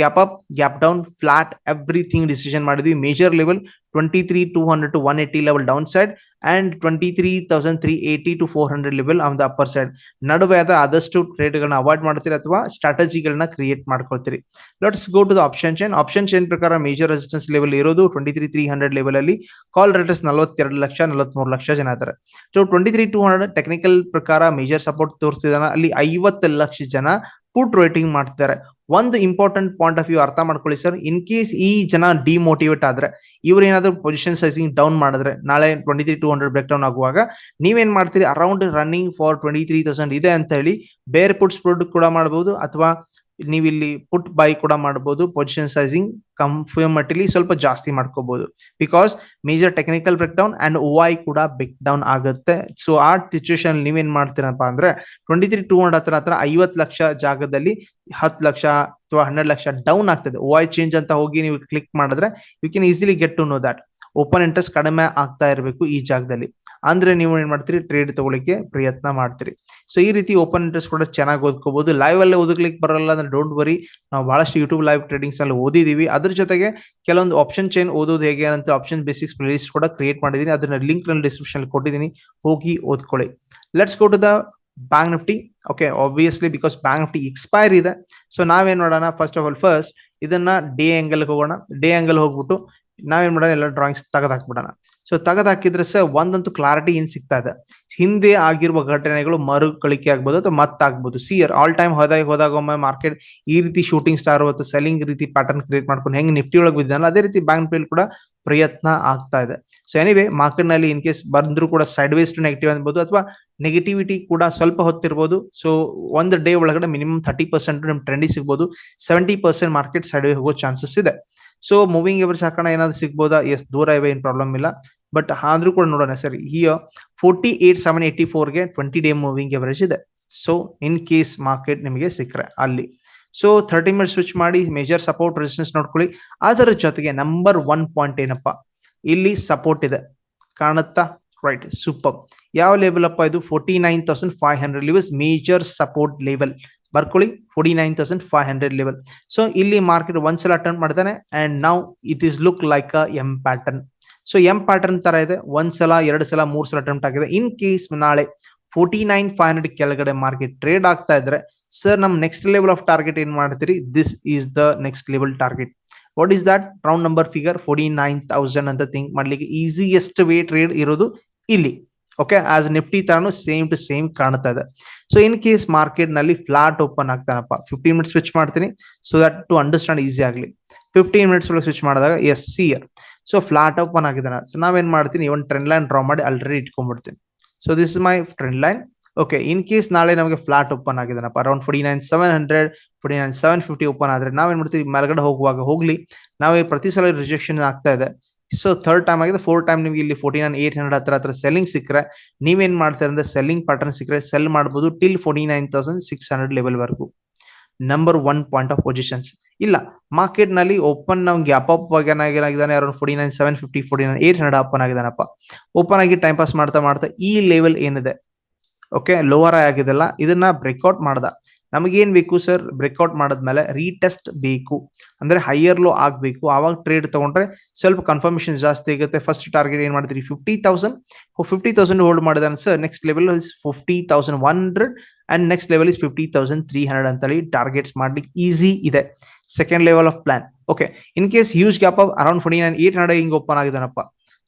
A: Gap up gap down flat everything decision ಮಾಡಿದ್ವಿ major level twenty three two hundred to one eighty level down side and twenty three thousand three eighty to four hundred level on the upper side ನಡುವೆ ಆದ ಆದಷ್ಟು ಟ್ರೇಡ್ಗಳನ್ನ avoid ಮಾಡ್ತೀರಿ ಅಥವಾ ಸ್ಟ್ರಾಟಜಿಗಳನ್ನ create ಮಾಡ್ಕೊಳ್ತೀರಿ. Let's go to the option chain option chain ಪ್ರಕಾರ major resistance level ಇರೋದು twenty three three hundred level ಅಲ್ಲಿ ಕಾಲ್ ರೇಟರ್ಸ್ ನಲವತ್ತೆರಡು ಲಕ್ಷ, ನಲವತ್ಮೂರು ಲಕ್ಷ ಜನ ಇದ್ದಾರೆ. So twenty three two hundred technical ಪ್ರಕಾರ ಮೇಜರ್ ಸಪೋರ್ಟ್ ತೋರಿಸ್ತಿದ್ದಾನೆ ಅಲ್ಲಿ ಐವತ್ತು ಲಕ್ಷ ಜನ ಪುಟ್ ರೇಟಿಂಗ್ ಮಾಡ್ತಿದ್ದಾರೆ. ಒಂದು ಇಂಪಾರ್ಟೆಂಟ್ ಪಾಯಿಂಟ್ ಆಫ್ ವ್ಯೂ ಅರ್ಥ ಮಾಡ್ಕೊಳ್ಳಿ ಸರ್ ಇನ್ ಕೇಸ್ ಈ ಜನ ಡಿಮೋಟಿವೇಟ್ ಆದ್ರೆ, ಇವ್ರು ಏನಾದ್ರು ಪೊಸಿಷನ್ ಸೈಸಿಂಗ್ ಡೌನ್ ಮಾಡಿದ್ರೆ, ನಾಳೆ twenty three two hundred break down ಆಗುವಾಗ, ನೀವೇನ್ ಮಾಡ್ತೀರಿ? Around running for twenty three thousand ಇದೆ ಅಂತ ಹೇಳಿ ಬೇರೆ ಪುಟ್ಸ್ ಪ್ರೊಡಕ್ಟ್ ಕೂಡ ಮಾಡಬಹುದು ಅಥವಾ ನೀವಿಲ್ಲಿ ಪುಟ್ ಬೈ ಕೂಡ ಮಾಡಬಹುದು ಪೊಸಿಷನ್ ಸೈಜಿಂಗ್ ಕಂಫರ್ಮಟಿಲಿ ಸ್ವಲ್ಪ ಜಾಸ್ತಿ ಮಾಡ್ಕೋಬಹುದು because major technical break down and OI ಕೂಡ ಬ್ರೇಕ್ ಡೌನ್ ಆಗುತ್ತೆ. ಸೊ ಆ ಸಿಚುವೇಶನ್ ನೀವೇನ್ ಮಾಡ್ತೀರಪ್ಪ ಅಂದ್ರೆ ಟ್ವೆಂಟಿ ತ್ರೀ ಟೂ ಹಂಡ್ರೆಡ್ ಹತ್ರ ಹತ್ರ ಐವತ್ತು ಲಕ್ಷ ಜಾಗದಲ್ಲಿ ಹತ್ತು ಲಕ್ಷ ಅಥವಾ ಹನ್ನೆರಡು ಲಕ್ಷ ಡೌನ್ ಆಗ್ತದೆ. ಓ ಐ ಚೇಂಜ್ ಅಂತ ಹೋಗಿ ನೀವು ಕ್ಲಿಕ್ ಮಾಡಿದ್ರೆ you can easily get to know that open interest ಕಡಿಮೆ ಆಗ್ತಾ ಇರಬೇಕು ಈ ಜಾಗದಲ್ಲಿ. ಅಂದ್ರೆ ನೀವು ಏನ್ ಮಾಡ್ತೀರಿ? ಟ್ರೇಡ್ ತಗೊಳಿಕ್ಕೆ ಪ್ರಯತ್ನ ಮಾಡ್ತೀರಿ. ಸೊ ಈ ರೀತಿ ಓಪನ್ ಇಂಟ್ರೆಸ್ಟ್ ಕೂಡ ಚೆನ್ನಾಗಿ ಓದ್ಕೋಬಹುದು ಲೈವ್ ಅಲ್ಲೇ ಓದಕ್ಲಿಕ್ಕೆ ಬರಲ್ಲ ಅಂದ್ರೆ ಡೋಂಟ್ ವರಿ ನಾವು ಬಹಳಷ್ಟು ಯೂಟ್ಯೂಬ್ ಲೈವ್ ಟ್ರೇಡಿಂಗ್ಸ್ ಅಲ್ಲಿ ಓದಿದೀವಿ. ಅದ್ರ ಜೊತೆಗೆ ಕೆಲವೊಂದು ಆಪ್ಷನ್ ಚೈನ್ ಓದೋದು ಹೇಗೆ ಅಂತ ಆಪ್ಷನ್ ಬೇಸಿಕ್ಸ್ ಪ್ಲೇಸ್ ಕೂಡ ಕ್ರಿಯೇಟ್ ಮಾಡಿದೀನಿ. ಅದನ್ನ ಲಿಂಕ್ನಲ್ಲಿ ಡಿಸ್ಕ್ರಿಪ್ಷನ್ ಕೊಟ್ಟಿದ್ದೀನಿ ಹೋಗಿ ಓದ್ಕೊಳ್ಳಿ. Let's go to the bank Nifty okay obviously because bank Nifty expire ಇದೆ. ಸೊ ನಾವೇನ್ ಮಾಡೋಣ? ಫಸ್ಟ್ ಆಫ್ ಆಲ್ ಫಸ್ಟ್ ಇದನ್ನ ಡೇ ಆಂಗಲ್ ಹೋಗೋಣ. ಡೇ ಆಂಗಲ್ ಹೋಗ್ಬಿಟ್ಟು ನಾವೇನ್ ಮಾಡೋಣ? ಎಲ್ಲ ಡ್ರಾಯಿಂಗ್ಸ್ ತೆಗೆದು ಹಾಕ್ಬಿಡೋಣ ಸೊ ತೆಗೆದು ಹಾಕಿದ್ರೆ ಸರ್ ಒಂದಂತೂ ಕ್ಲಾರಿಟಿ ಏನ್ ಸಿಗ್ತಾ ಇದೆ? ಹಿಂದೆ ಆಗಿರುವ ಘಟನೆಗಳು ಮರುಕಳಿಕೆ ಆಗ್ಬೋದು ಅಥವಾ ಮತ್ತಾಗ್ಬೋದು? ಸಿಯರ್ ಆಲ್ ಟೈಮ್ ಹೋದಾಗ ಹೋದಾಗ ಒಮ್ಮೆ ಮಾರ್ಕೆಟ್ ಈ ರೀತಿ ಶೂಟಿಂಗ್ ಸ್ಟಾರ್ ಅಥವಾ ಸೆಲ್ಲಿಂಗ್ ರೀತಿ ಪ್ಯಾಟರ್ನ್ ಕ್ರಿಯೇಟ್ ಮಾಡ್ಕೊಂಡು ಹೆಂಗ್ ನಿಫ್ಟಿ ಒಳಗೆ ಬಿದ್ದಾನಲ್ಲ ಅದೇ ರೀತಿ ಬ್ಯಾಂಕ್ ಪೇಲ್ ಕೂಡ ಪ್ರಯತ್ನ ಆಗ್ತಾ ಇದೆ. ಸೊ ಎನಿವೆ ಮಾರ್ಕೆಟ್ನಲ್ಲಿ ಇನ್ ಕೇಸ್ ಬಂದ್ರು ಕೂಡ ಸೈಡ್ ವೇಸ್ ಟು ನೆಗೆಟಿವ್ ಅನ್ಬೋದು ಅಥವಾ ನೆಗೆಟಿವಿಟಿ ಕೂಡ ಸ್ವಲ್ಪ ಹೊತ್ತಿರ್ಬೋದು. ಸೊ ಒಂದು ಡೇ ಒಳಗಡೆ ಮಿನಿಮಮ್ ಥರ್ಟಿ ಪರ್ಸೆಂಟ್ ನಿಮ್ ಟ್ರೆಂಡಿ ಸಿಗ್ಬೋದು. Seventy percent market side way ಹೋಗೋ ಚಾನ್ಸಸ್ ಇದೆ. ಸೊ ಮೂವಿಂಗ್ ಎವರ್ ಹಾಕೋಣ ಏನಾದ್ರು ಸಿಗ್ಬೋದಾ? ಎಸ್ ದೂರ ಇವೆ, ಏನ್ ಪ್ರಾಬ್ಲಮ್ ಇಲ್ಲ. ಬಟ್ ಆದ್ರೂ ಕೂಡ ನೋಡೋಣ ಸರಿ here forty eight seven eighty ಫೋರ್ಗೆ twenty day moving average ಇದೆ. ಸೊ ಇನ್ ಕೇಸ್ ಮಾರ್ಕೆಟ್ ನಿಮಗೆ ಸಿಕ್ಕರೆ ಅಲ್ಲಿ. ಸೊ ಥರ್ಟಿ ಮಿನಿಟ್ ಸ್ವಿಚ್ ಮಾಡಿ ಮೇಜರ್ ಸಪೋರ್ಟ್ ರೆಸಿಸ್ಟೆನ್ಸ್ ನೋಡ್ಕೊಳ್ಳಿ. ಅದರ ಜೊತೆಗೆ ನಂಬರ್ ಒನ್ ಪಾಯಿಂಟ್ ಏನಪ್ಪ? ಇಲ್ಲಿ ಸಪೋರ್ಟ್ ಇದೆ. ಕಾಣುತ್ತಾ? ರೈಟ್ ಸೂಪರ್ ಯಾವ ಲೆವೆಲ್ ಅಪ್ಪ ಇದು? Forty nine thousand five hundred levels major support level ಬರ್ಕೊಳ್ಳಿ forty nine thousand five hundred level so ಇಲ್ಲಿ ಮಾರ್ಕೆಟ್ ಒಂದ್ಸಲ ಅಟೆಂಡ್ ಮಾಡ್ತಾನೆ ಅಂಡ್ ನಾವು it is look like a M pattern so M pattern ತರ ಇದೆ ಒಂದ್ಸಲ ಎರಡು ಸಲ, ಮೂರ್ ಸಲ ಅಟೆಂಪ್ಟ್ ಆಗಿದೆ. ಇನ್ ಕೇಸ್ ನಾಳೆ ಫೋರ್ಟಿ ನೈನ್ ಫೈವ್ ಹಂಡ್ರೆಡ್ ಕೆಳಗಡೆ ಮಾರ್ಕೆಟ್ ಟ್ರೇಡ್ ಆಗ್ತಾ ಇದ್ರೆ ಸರ್ ನಮ್ ನೆಕ್ಸ್ಟ್ ಲೆವೆಲ್ ಆಫ್ ಟಾರ್ಗೆಟ್ ಏನ್ ಮಾಡ್ತೀರಿ? This is the next level target what is that round number figure forty nine thousand ಅಂತ ಥಿಂಕ್ ಮಾಡ್ಲಿಕ್ಕೆ ಈಸಿಯೆಸ್ಟ್ ವೇ ಟ್ರೇಡ್ ಇರೋದು ಇಲ್ಲಿ. ಓಕೆ ಆಸ್ ನಿಫ್ಟಿ ತರನು ಸೇಮ್ ಟು ಸೇಮ್ ಕಾಣ್ತಾ ಇದೆ. ಸೊ ಇನ್ ಕೇಸ್ ಮಾರ್ಕೆಟ್ನಲ್ಲಿ ಫ್ಲಾಟ್ ಓಪನ್ ಆಗ್ತಾನಪ್ಪ ಫಿಫ್ಟೀನ್ ಮಿನಿಟ್ಸ್ ಸ್ವಿಚ್ ಮಾಡ್ತೀನಿ so that to understand easy ಆಗಲಿ. ಫಿಫ್ಟೀನ್ ಮಿನಿಟ್ಸ್ ಒಳಗೆ ಸ್ವಿಚ್ ಮಾಡಿದಾಗ yes see here so flat open ಆಗಿದ್ದಾನೆ. ಸೊ ನಾವೇನ್ ಮಾಡ್ತೀನಿ ಇವನ್ ಟ್ರೆಂಡ್ ಲೈನ್ ಡ್ರಾ ಮಾಡಿ already ಇಟ್ಕೊಂಡ್ಬಿಡ್ತೀನಿ. So this is my trend line okay in case ನಾಳೆ ನಮಗೆ flat open ಆಗಿದ್ದಾನಪ್ಪ around forty nine seven hundred forty nine seven fifty open ಆದರೆ ನಾವೇನ್ ಮಾಡ್ತೀವಿ, ಮೇಲ್ಗಡೆ ಹೋಗುವಾಗ ಹೋಗ್ಲಿ. ನಾವೇ ಪ್ರತಿ ಸಲ ರಿಜೆಕ್ಷನ್ ಆಗ್ತಾ ಇದೆ. ಸೊ ಥರ್ಡ್ ಟೈಮ್ ಆಗಿದೆ. ಫೋರ್ ಟೈಮ್ ನಿಮ್ಗೆ ಇಲ್ಲಿ ಫೋರ್ಟಿ ನೈನ್ ಏಟ್ ಹಂಡ್ರೆಡ್ ಹತ್ರ ಹತ್ರ ಸೆಲ್ಲಿಂಗ್ ಸಿಕ್ಕರೆ, ನೀವೇನ್ ಮಾಡ್ತೀರ ಅಂದ್ರೆ ಸೆಲ್ಲಿಂಗ್ ಪ್ಯಾಟರ್ನ್ ಸಿಕ್ಕರೆ ಸೆಲ್ ಮಾಡಬಹುದು till forty nine thousand six hundred level ವರೆಗೂ. Number one point of positions ಇಲ್ಲ ಮಾರ್ಕೆಟ್ನಲ್ಲಿ ಓಪನ್ ನಾವು gap up ಏನಾಗಿದ್ದಾನೆ around forty nine seven fifty forty nine eight hundred open ಆಗಿದ್ದಾನಪ್ಪ. Open ಆಗಿ ಟೈಮ್ ಪಾಸ್ ಮಾಡ್ತಾ ಮಾಡ್ತಾ ಈ ಲೆವೆಲ್ ಏನಿದೆ? ಓಕೆ ಲೋವರ್ ಆಗಿದೆಲ್ಲ, ಇದನ್ನ ಬ್ರೇಕ್ಔಟ್ ಮಾಡ್ದ. ನಮಗೇನ್ ಬೇಕು ಸರ್? ಬ್ರೇಕ್ಔಟ್ ಮಾಡಿದ್ಮೇಲೆ ರೀಟೆಸ್ಟ್ ಬೇಕು. ಅಂದ್ರೆ ಹೈಯರ್ ಲೋ ಆಗ್ಬೇಕು. ಆವಾಗ ಟ್ರೇಡ್ ತಗೊಂಡ್ರೆ ಸ್ವಲ್ಪ ಕನ್ಫರ್ಮೇಶನ್ ಜಾಸ್ತಿ ಆಗುತ್ತೆ. ಫಸ್ಟ್ ಟಾರ್ಗೆಟ್ ಏನ್ ಮಾಡ್ತೀರಿ? Fifty thousand fifty thousand hold ಮಾಡಿದಾನೆ sir next level is fifty thousand one hundred and next level is fifty thousand three hundred ಅಂತೇಳಿ ಟಾರ್ಗೆಟ್ಸ್ ಮಾಡ್ಲಿಕ್ಕೆ ಈಸಿ ಇದೆ. Second level of plan okay in case huge gap of around forty nine eight hundred ಹಿಂಗ್ open ಆಗಿದ್ದಾನಪ್ಪ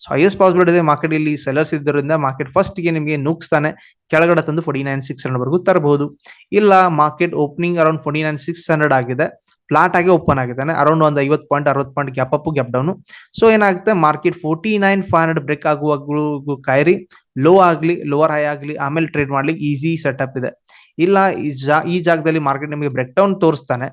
A: so highest possibility ಇದೆ market ಇಲ್ಲಿ sellers ಇದ್ದರಿಂದ market ಫಸ್ಟ್ಗೆ ನಿಮಗೆ ನೂಕ್ಸ್ತಾನೆ, ಕೆಳಗಡೆ ತಂದು ಫೋರ್ಟಿ ನೈನ್ ಸಿಕ್ಸ್ ಹಂಡ್ರೆಡ್ ವರೆಗೂ ತರಬಹುದು ಇಲ್ಲ market opening around forty nine six hundred ಆಗಿದೆ. ಫ್ಲಾಟ್ ಆಗಿ ಓಪನ್ ಆಗಿದ್ದಾನೆ ಅರೌಂಡ್ ಒಂದು ಐವತ್ತು ಪಾಯಿಂಟ್ ಅರವತ್ತು point gap up gap down so ಏನಾಗುತ್ತೆ? Market forty nine five hundred break ಆಗುವಾಗ ಕಾಯಿರಿ. ಲೋ ಆಗಲಿ ಲೋವರ್ ಹೈ ಆಗ್ಲಿ, ಆಮೇಲೆ ಟ್ರೇಡ್ ಮಾಡ್ಲಿಕ್ಕೆ ಈಸಿ ಸೆಟಪ್ ಇದೆ. ಇಲ್ಲ, ಈ ಜಾ, ಈ ಜಾಗದಲ್ಲಿ ಮಾರ್ಕೆಟ್ ನಿಮಗೆ ಬ್ರೇಕ್ ಡೌನ್ ತೋರಿಸ್ತಾನೆ.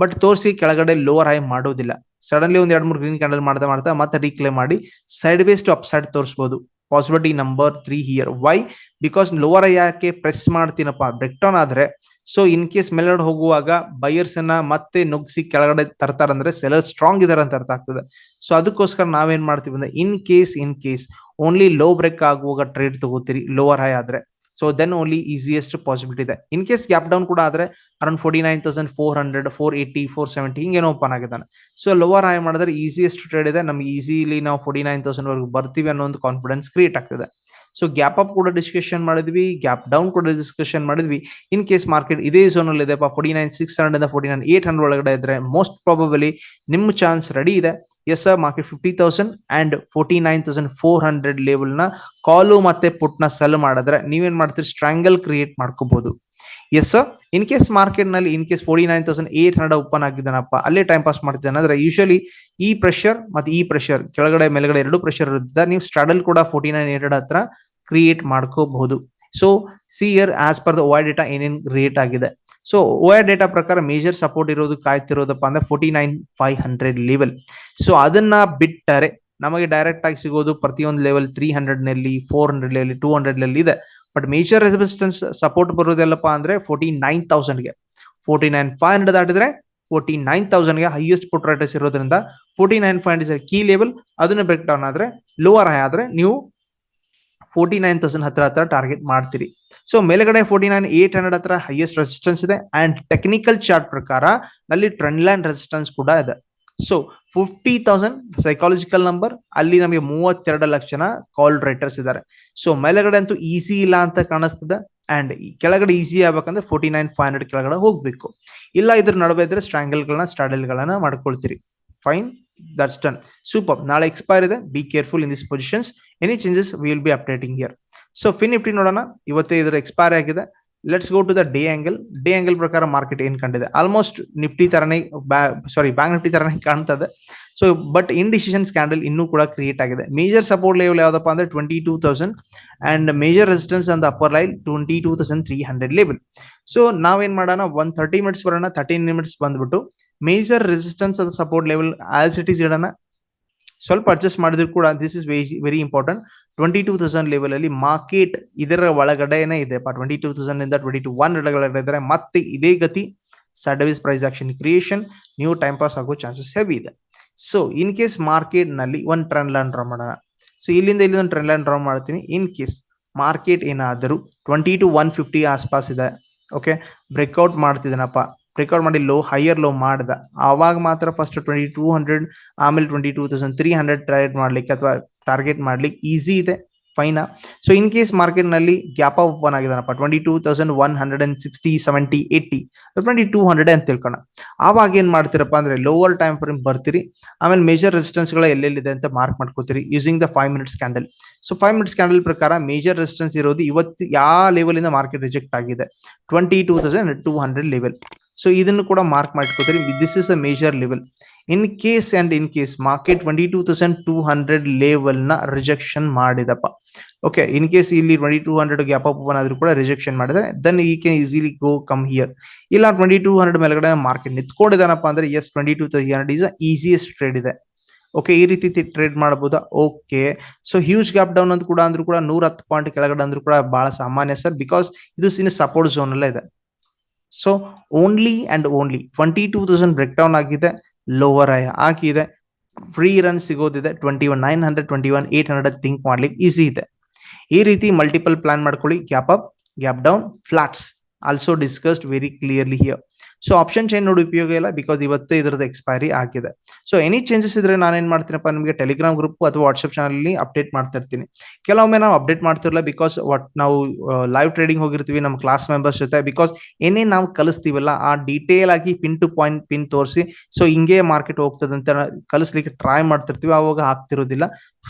A: ಬಟ್ ತೋರಿಸಿ ಕೆಳಗಡೆ ಲೋವರ್ ಹೈ ಮಾಡೋದಿಲ್ಲ. ಸಡನ್ಲಿ ಒಂದ್ ಎರಡ್ ಮೂರು ಗ್ರೀನ್ ಕ್ಯಾಂಡಲ್ ಮಾಡ್ತಾ ಮಾಡ್ತಾ ಮತ್ತೆ ರೀಕ್ಲೇ ಮಾಡಿ sideways to upside ತೋರಿಸಬಹುದು possibility number three here why because lower ಯಾಕೆ ಪ್ರೆಸ್ ಮಾಡ್ತೀನಪ್ಪ? ಬ್ರೇಕ್ ಡೌನ್ ಆದ್ರೆ ಸೊ ಇನ್ ಕೇಸ್ ಮೇಲ್ಗಡೆ ಹೋಗುವಾಗ ಬೈಯರ್ಸ್ ಅನ್ನ ಮತ್ತೆ ನುಗ್ಸಿ ಕೆಳಗಡೆ ತರ್ತಾರಂದ್ರೆ ಸೆಲರ್ ಸ್ಟ್ರಾಂಗ್ ಇದಾರೆ ಅಂತ ಅರ್ಥ ಆಗ್ತದೆ. ಸೊ ಅದಕ್ಕೋಸ್ಕರ ನಾವೇನ್ ಮಾಡ್ತೀವಿ ಅಂದ್ರೆ in case in case only low break ಆಗುವಾಗ ಟ್ರೇಡ್ ತಗೋತೀರಿ ಲೋವರ್ ಹೈ ಆದ್ರೆ. So then only easiest possibility ಇದೆ. ಇನ್ ಕೇಸ್ ಗ್ಯಾಪ್ ಡೌನ್ ಕೂಡ ಆದ್ರೆ around forty nine thousand four hundred four eighty four seventy ಹಿಂಗೇನೋ open ಆಗಿದ್ದಾನೆ. ಸೊ ಲೋವರ್ ಹೈ ಮಾಡಿದ್ರೆ easiest trade ಇದೆ. ನಮ್ಗೆ ಈಸಿಲಿ ನಾವು ಫೋರ್ಟಿ ನೈನ್ ತೌಸಂಡ್ ವರೆಗೂ ಬರ್ತೀವಿ ಅನ್ನೋ ಒಂದು ಕಾನ್ಫಿಡೆನ್ಸ್ ಕ್ರಿಯೇಟ್ ಆಗ್ತದೆ. ಸೊ ಗ್ಯಾಪ್ ಅಪ್ ಕೂಡ ಡಿಸ್ಕಷನ್ ಮಾಡಿದ್ವಿ ಗ್ಯಾಪ್ ಡೌನ್ ಕೂಡ ಡಿಸ್ಕಷನ್ ಮಾಡಿದ್ವಿ. ಇನ್ ಕೇಸ್ ಮಾರ್ಕೆಟ್ ಇದೇ ಝೋನ್ ಅಲ್ಲಿ ಇದೆ forty nine six hundred forty nine eight hundred ಒಳಗಡೆ ಇದ್ರೆ ಮೋಸ್ಟ್ ಪ್ರಾಬಬಲಿ ನಿಮ್ಮ ಚಾನ್ಸ್ ರೆಡಿ ಇದೆ. Yes market fifty thousand and forty nine thousand four hundred ಲೆವೆಲ್ನ ಕಾಲು ಮತ್ತೆ ಪುಟ್ನ ಸೆಲ್ ಮಾಡಿದ್ರೆ ನೀವೇನ್ ಮಾಡ್ತೀರಿ? ಸ್ಟ್ರಾಂಗಲ್ ಕ್ರಿಯೇಟ್ ಮಾಡ್ಕೋಬಹುದು ಎಸ್ ಇನ್ ಕೇಸ್ ಮಾರ್ಕೆಟ್ನಲ್ಲಿ in case forty nine thousand eight hundred open ಆಗಿದ್ದಾನಪ್ಪ, ಅಲ್ಲೇ ಟೈಮ್ ಪಾಸ್ ಮಾಡ್ತಿದ್ದಾನೆ. ಅಂದ್ರೆ ಯೂಶಲಿ ಈ ಪ್ರೆಷರ್ ಮತ್ತೆ ಈ ಪ್ರೆಷರ್ ಕೆಳಗಡೆ, ಮೇಲ್ಗಡೆ ಎರಡು ಪ್ರೆಷರ್ ಇರುತ್ತೆ ನೀವು ಸ್ಟ್ರಾಡಲ್ ಕೂಡ ಫೋರ್ಟಿ ನೈನ್ ಏಟ್ ಹತ್ರ ಕ್ರಿಯೇಟ್ ಮಾಡ್ಕೋಬಹುದು so see here as per the OR data ಏನೇನ್ ರೇಟ್ ಆಗಿದೆ. ಸೊ ಓಆರ್ ಡೇಟಾ ಪ್ರಕಾರ ಮೇಜರ್ ಸಪೋರ್ಟ್ ಇರೋದು ಕಾಯ್ತಿರೋದಪ್ಪ ಅಂದ್ರೆ forty nine five hundred level so ಅದನ್ನ ಬಿಟ್ಟರೆ ನಮಗೆ ಡೈರೆಕ್ಟ್ ಆಗಿ ಸಿಗೋದು ಪ್ರತಿಯೊಂದು ಲೆವೆಲ್ ತ್ರೀ ಹಂಡ್ರೆಡ್ನಲ್ಲಿ ಫೋರ್ ಹಂಡ್ರೆಡ್ನಲ್ಲಿ ಟೂ ಹಂಡ್ರೆಡ್ನಲ್ಲಿ ಇದೆ. ಬಟ್ ಮೇಜರ್ ರೆಸಿಸ್ಟೆನ್ಸ್ ಸಪೋರ್ಟ್ ಬರೋದೆಲ್ಲಪ್ಪ ಅಂದ್ರೆ ಫೋರ್ಟಿ ನೈನ್ ತೌಸಂಡ್ಗೆ ಫೋರ್ಟಿ ನೈನ್ ಫೈವ್ ಹಂಡ್ರೆಡ್ ದಾಟಿದ್ರೆ ಫೋರ್ಟಿ ನೈನ್ ತೌಸಂಡ್ಗೆ ಹೈಯೆಸ್ಟ್ ಪುಟ್ ರೈಟರ್ಸ್ ಇರೋದ್ರಿಂದ forty nine five hundred key level ಅದನ್ನ ಬ್ರೇಕ್ ಡೌನ್ ಆದ್ರೆ ಲೋವರ್ ಹೈ ಆದ್ರೆ ನೀವು ಫೋರ್ಟಿ ನೈನ್ ತೌಸಂಡ್ ಹತ್ರ ಹತ್ರ ಟಾರ್ಗೆಟ್ ಮಾಡ್ತೀರಿ. ಸೊ ಮೇಲ್ಗಡೆ ಫೋರ್ಟಿ ನೈನ್ ಏಟ್ ಹಂಡ್ರೆಡ್ ಹತ್ರ ಹೈಯೆಸ್ಟ್ ರೆಸಿಸ್ಟೆನ್ಸ್ ಇದೆ. ಅಂಡ್ ಟೆಕ್ನಿಕಲ್ ಚಾರ್ಟ್ ಪ್ರಕಾರ ನಲ್ಲಿ ಟ್ರೆಂಡ್ ಲೈನ್ ರೆಸಿಸ್ಟೆನ್ಸ್ ಕೂಡ ಇದೆ. So fifty thousand psychological number ಅಲ್ಲಿ ನಮಗೆ ಮೂವತ್ತೆರಡು ಲಕ್ಷ ಜನ ಕಾಲ್ ರೈಟರ್ಸ್ ಇದ್ದಾರೆ. ಸೊ ಮೇಲೆಗಡೆ ಅಂತೂ ಈಸಿ ಇಲ್ಲ ಅಂತ ಕಾಣಿಸ್ತದೆ. ಅಂಡ್ ಕೆಳಗಡೆ ಈಸಿ ಆಗ್ಬೇಕಂದ್ರೆ ಫೋರ್ಟಿ ನೈನ್ ಫೈವ್ ಹಂಡ್ರೆಡ್ ಕೆಳಗಡೆ ಹೋಗ್ಬೇಕು. ಇಲ್ಲ ಇದ್ರ ನಡುವೆ ಇದ್ರೆ ಸ್ಟ್ರಾಂಗಲ್ಗಳನ್ನ ಗಳನ್ನ ಸ್ಟಾಡಲ್ ಗಳನ್ನ ಮಾಡ್ಕೊಳ್ತೀರಿ. ಫೈನ್ ದಟ್ಸ್ ಡನ್ ಸೂಪರ್ ನಾಳೆ ಎಕ್ಸ್ಪೈರ್ ಇದೆ. Be careful in this positions any changes will be updating here so Fin Nifty ನೋಡೋಣ. ಇವತ್ತೇ ಇದರ ಎಕ್ಸ್ಪೈರ್ ಆಗಿದೆ. Let's go to the day angle day angle ಪ್ರಕಾರ ಮಾರ್ಕೆಟ್ ಏನ್ ಕಂಡಿದೆ? ಆಲ್ಮೋಸ್ಟ್ ನಿಫ್ಟಿ ತರನೇ ಸಾರಿ ಬ್ಯಾಂಕ್ ನಿಫ್ಟಿ ತರನೇ ಕಾಣ್ತದೆ. So but indecision candle ಇನ್ನೂ ಕೂಡ ಕ್ರಿಯೇಟ್ ಆಗಿದೆ. ಮೇಜರ್ ಸಪೋರ್ಟ್ ಲೆವೆಲ್ ಯಾವ್ದಪ್ಪ ಅಂದ್ರೆ twenty two thousand and major resistance and upper line twenty two thousand three hundred level so ನಾವೇನ್ ಮಾಡೋಣ? ಒನ್ ತರ್ಟಿ ಮಿನಿಟ್ಸ್ ಬರೋಣ ತರ್ಟೀನ್ ಮಿನಿಟ್ಸ್ ಬಂದ್ಬಿಟ್ಟು ಮೇಜರ್ ರೆಸಿಸ್ಟೆನ್ಸ್ ಅದ support level as it is ಇಡೋಣ. ಸ್ವಲ್ಪ adjust ಮಾಡಿದ್ರು ಕೂಡ this is very very important twenty two thousand level ಅಲ್ಲಿ ಮಾರ್ಕೆಟ್ ಇದರ ಒಳಗಡೆನೇ ಇದೆ. ಟ್ವೆಂಟಿ ಟೂ ತೌಸಂಡ್ ಇಂದ ಟ್ವೆಂಟಿ ಟು ಒನ್ ಒಳಗಡೆ ಇದ್ರೆ ಮತ್ತೆ ಇದೇ ಗತಿ ಸಡವಿಸ್ ಪ್ರೈಸ್ ಆಕ್ಷನ್ ಕ್ರಿಯೇಷನ್ ನೀವು ಟೈಮ್ ಪಾಸ್ ಆಗೋ ಚಾನ್ಸಸ್ ಹೆವಿ ಇದೆ. ಸೊ ಇನ್ ಕೇಸ್ ಮಾರ್ಕೆಟ್ನಲ್ಲಿ ಒಂದು ಟ್ರೆಂಡ್ ಲೈನ್ ಡ್ರಾ ಮಾಡೋಣ. ಸೊ ಇಲ್ಲಿಂದ ಇಲ್ಲಿ ಒಂದು ಟ್ರೆಂಡ್ ಲೈನ್ ಡ್ರಾ ಮಾಡ್ತೀನಿ. ಇನ್ ಕೇಸ್ ಮಾರ್ಕೆಟ್ ಏನಾದರೂ ಟ್ವೆಂಟಿ ಟು ಒನ್ ಫಿಫ್ಟಿ ಆಸ್ಪಾಸ್ ಇದೆ ಓಕೆ ಬ್ರೇಕ್ಔಟ್ ಮಾಡ್ತಿದ್ದಾನಪ್ಪ. ಬ್ರೇಕ್ಔಟ್ ಮಾಡಿ ಲೋ ಹೈಯರ್ ಲೋ ಮಾಡ್ದ. ಆವಾಗ ಮಾತ್ರ ಫಸ್ಟ್ ಟ್ವೆಂಟಿ ಟೂ ಹಂಡ್ರೆಡ್ ಆಮೇಲೆ twenty two thousand three hundred trade ಮಾಡ್ಲಿಕ್ಕೆ ಅಥವಾ ಟಾರ್ಗೆಟ್ ಮಾಡ್ಲಿಕ್ಕೆ ಈಸಿ ಇದೆ ಫೈನಾ ಸೊ ಇನ್ ಕೇಸ್ ಮಾರ್ಕೆಟ್ನಲ್ಲಿ gap open ಆಗಿದಾನಪ್ಪ twenty two thousand one hundred and sixty seventy eighty twenty two hundred ಅಂತ ತಿಳ್ಕೋಣ. ಆವಾಗ ಏನ್ ಮಾಡ್ತೀರಪ್ಪ ಅಂದ್ರೆ ಲೋವರ್ ಟೈಮ್ ಫ್ರೇಮ್ ಬರ್ತೀರಿ, ಆಮೇಲೆ ಮೇಜರ್ ರೆಸಿಸ್ಟೆನ್ಸ್ಗಳ ಎಲ್ಲೆಲ್ಲಿದೆ ಅಂತ ಮಾರ್ಕ್ ಮಾಡ್ಕೋತೀರಿ using the five minutes candle so five minutes candle ಪ್ರಕಾರ ಮೇಜರ್ ರೆಸಿಸ್ಟೆನ್ಸ್ ಇರೋದು ಇವತ್ತು ಯಾವ ಲೆವೆಲ್ ಇಂದ ಮಾರ್ಕೆಟ್ ರಿಜೆಕ್ಟ್ ಆಗಿದೆ twenty two thousand two hundred level so ಇದನ್ನು ಕೂಡ ಮಾರ್ಕ್ ಮಾಡ್ಕೋತೀರಿ this is a major level in case and in case market twenty two thousand two hundred ಲೆವೆಲ್ನ rejection ಮಾಡಿದಪ್ಪ. ಓಕೆ ಇನ್ ಕೇಸ್ ಇಲ್ಲಿ twenty two hundred gap open ಆದ್ರೂ ಕೂಡ rejection ಮಾಡಿದ್ರೆ then ಈ can easily go come here ಇಲ್ಲ twenty two hundred ಮೇಲ್ಗಡೆ market ನಿಂತ್ಕೊಂಡಿದಾನಪ್ಪ ಅಂದ್ರೆ yes twenty two thousand hundred is easiest trade ಇದೆ. ಓಕೆ ಈ ರೀತಿ ಟ್ರೇಡ್ ಮಾಡಬಹುದಾ okay so huge gap down ಅಂತ ಕೂಡ ಅಂದ್ರೂ ಕೂಡ ನೂರ ಹತ್ತು ಪಾಯಿಂಟ್ ಕೆಳಗಡೆ ಅಂದ್ರೂ ಕೂಡ ಬಹಳ ಸಾಮಾನ್ಯ ಸರ್ ಬಿಕಾಸ್ ಇದು ಸಿನ ಸಪೋರ್ಟ್ ಝೋನ್ ಅಲ್ಲೇ ಇದೆ. So only and only twenty two thousand break down ಆಗಿದೆ ಲೋವರ್ ಆಯ, ಆಗಿದೆ. Free run ಸಿಗೋದಿದೆ twenty one nine hundred twenty one eight hundred think ಮಾಡ್ಲಿಕ್ಕೆ ಈಸಿ ಇದೆ. ಈ ರೀತಿ ಮಲ್ಟಿಪಲ್ ಪ್ಲಾನ್ ಮಾಡ್ಕೊಳ್ಳಿ gap up gap down flats also discussed very clearly here so option change ನೋಡಿ ಉಪಯೋಗ ಇಲ್ಲ ಬಿಕಾಸ್ ಇವತ್ತು ಇದ್ರದ್ದು ಎಕ್ಸ್ಪೈರಿ ಆಗಿದೆ. ಸೊ ಎನಿ ಚೇಂಜಸ್ ಇದ್ರೆ ನಾನೇನ್ ಮಾಡ್ತೀನಪ್ಪ? ನಿಮಗೆ ಟೆಲಿಗ್ರಾಮ್ ಗ್ರೂಪ್ ಅಥವಾ ವಾಟ್ಸ್ಆಪ್ ಚಾನಲ್ ಅಪ್ಡೇಟ್ ಮಾಡ್ತಾ ಇರ್ತೀನಿ. ಕೆಲವೊಮ್ಮೆ ನಾವು ಅಪ್ಡೇಟ್ ಮಾಡ್ತಿರಲ್ಲ ಬಿಕಾಸ್ ವಾಟ್ ನಾವು ಲೈವ್ ಟ್ರೇಡಿಂಗ್ ಹೋಗಿರ್ತೀವಿ ನಮ್ಮ ಕ್ಲಾಸ್ ಮೆಂಬರ್ಸ್ ಜೊತೆ ಬಿಕಾಸ್ ಏನೇ ನಾವು ಕಲಿಸ್ತೀವಲ್ಲ, ಆ ಡೀಟೇಲ್ ಆಗಿ ಪಿನ್ ಟು ಪಾಯಿಂಟ್ ಪಿನ್ ತೋರಿಸಿ ಸೊ ಹಿಂಗೆ ಮಾರ್ಕೆಟ್ ಹೋಗ್ತದೆ ಅಂತ ಕಲಿಸ್ಲಿಕ್ಕೆ ಟ್ರೈ ಮಾಡ್ತಿರ್ತೀವಿ ಅವಾಗ ಆಗ್ತಿರೋದಿಲ್ಲ.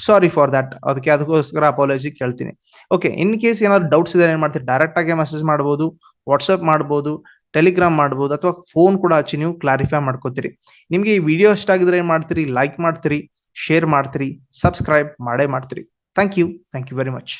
A: ಸಾರಿ ಫಾರ್ ದಟ್ ಅದಕ್ಕೆ ಅದಕ್ಕೋಸ್ಕರ ಅಪಾಲಜಿ ಕೇಳ್ತೀನಿ. ಓಕೆ ಇನ್ ಕೇಸ್ ಏನಾದ್ರು ಡೌಟ್ಸ್ ಇದೆ ಏನ್ ಮಾಡ್ತೀವಿ ಡೈರೆಕ್ಟ್ ಆಗಿ ಮೆಸೇಜ್ ಮಾಡ್ಬೋದು ವಾಟ್ಸ್ಆಪ್ ಮಾಡ್ಬೋದು ಟೆಲಿಗ್ರಾಮ್ ಮಾಡ್ಬೋದು ಅಥವಾ ಫೋನ್ ಕೂಡ ಹಚ್ಚಿ ನೀವು ಕ್ಲಾರಿಫೈ ಮಾಡ್ಕೋತೀರಿ. ನಿಮ್ಗೆ ಈ ವಿಡಿಯೋ ಇಷ್ಟ ಆಗಿದ್ರೆ ಏನ್ ಮಾಡ್ತೀರಿ? ಲೈಕ್ ಮಾಡ್ತೀರಿ ಶೇರ್ ಮಾಡ್ತೀರಿ ಸಬ್ಸ್ಕ್ರೈಬ್ ಮಾಡೇ ಮಾಡ್ತೀರಿ. Thank you thank you very much